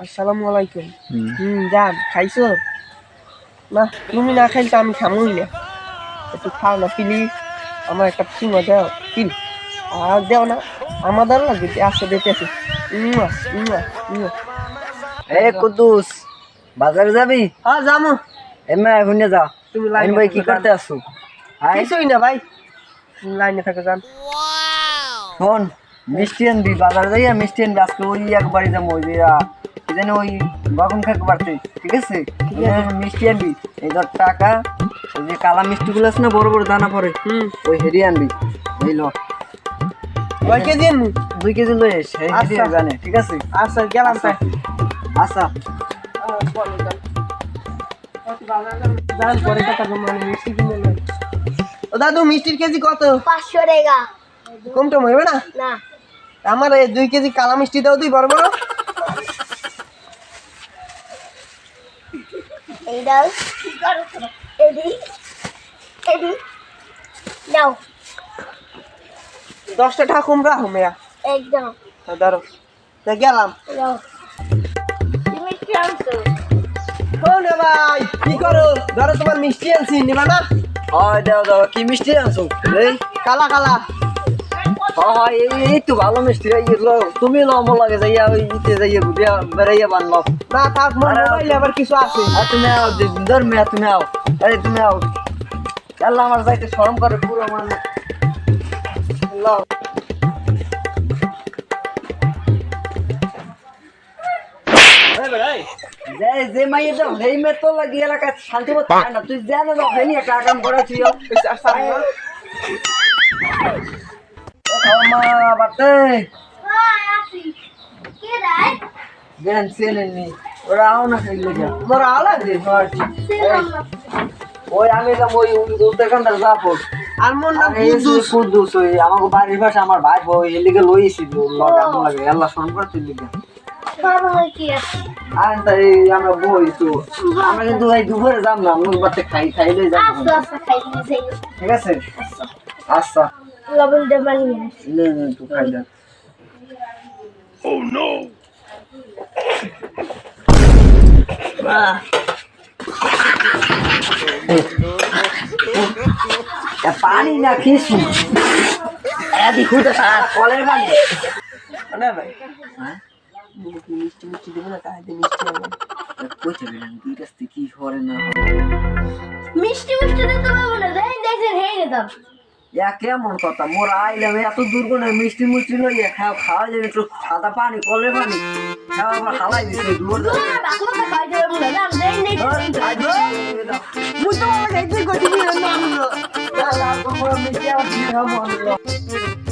আসসালামু আলাইকুম হুম যান খাইছো? না তুমি না খাইলে তো আমি খামই না একটু খাও না প্লিজ আমার একটা সিঙ্গ দাও প্লিজ আর দেও না আমাদের লাগবে আসতে দিতে আছে। এ কুদ্দুস বাজারে যাবি? হ্যাঁ যাব এমনি এখন যা। তুমি লাইন ভাই কি করতে। আসছো কিছুই না ভাই। লাইনে থাকো যান শোন মিষ্টি আনবি বাজারে যাইয়া মিষ্টি আনবি আজকে ওই একবারই যাব ওই যে আহ, ওই গগন খাকে বাড়তে ঠিক আছে? মিষ্টি আনবি এই ধর টাকা ওই যে কালা মিষ্টিগুলো আছে না বড় বড় দানা পরে ওই হেরি আনবি এই লো। কয় কেজি আনবি? দুই কেজি লই এস এই হেরি আচ্ছা। জানে ঠিক আছে? আচ্ছা গেলাম তাই। আচ্ছা। যান মানে মিষ্টি ও দাদু মিষ্টির কেজি কত? পাঁচশো টাকা। কম টম হইবে না? না। আমার এই দুই কেজি কালা মিষ্টি দাও তুই বড় বড়। এই দাও। এদি এদি দাও দশটা টাকা কম একদম। ধরো। গেলাম। কি আনছো? ও নে ভাই কি করো? ধরো তোমার মিষ্টি আনছি নিবা না। হয় দাও দাও কি মিষ্টি আনছো? কালা কালা। হয় এই এই তো ভালো মিষ্টি তুমি লো লাগে যাইয়া ওই ইতে যাইয়া ঘুরিয়া বেড়াইয়া বানলো না থাক আরে, আবার কিছু আছে। আর তুমি আও ধর মেয়া তুমি আও। আরে তুমি আও। আল্লাহ আমার যাইতে শরম করে পুরো মানে। লও যে মাইয়ে দাও সেই তো লাগি এলাকায় শান্তি মতো না। তুই জানো না হেনি একটা কাম করেছি মা বাতে কে রাই জ্ঞান চেনেননি ওরা আও না খাইলে যা মোর আলা দে ওই আমি তো ওই উত্তরকান্দার যাব আর এই যে কুদ্দুস। কুদ্দুস ওই আমাকে বাড়ির পাশে আমার ভাই বই এর লিগে লইছি লগে আমার লাগে। আল্লাহ শোন করতে লিগে। বাবা আর তাই আমরা বই তো। আমরা কিন্তু এই দুপুরে যাম না মুখ বাতে খাই খাইলে যাব খাই দিয়েছে ঠিক আছে? আচ্ছা। লবণ দিয়ে বানিয়ে আসি নে নে তুই খাই দে এ পানি না খিসু এদি খুঁজে সারা কলের পানি না ভাই হ্যাঁ মিষ্টি মিষ্টি দেবো না তাহলে মিষ্টি আনলাম কইতে গেলেন দুই রাস্তে কি করে না মিষ্টি মিষ্টি দিতে পারব না দেখ দেখছেন হেই নিতাম ইয়া কেমন কথা? মোর আইলাম এত দূর করে মিষ্টি মিষ্টি লইয়া খাও খাওয়া যাবে একটু সাদা পানি কলে পানি খাওয়া আবার হালাই দিছে দূর মুই তো একদিন কইছি না মিষ্টি আবার দিয়ে খাব আমি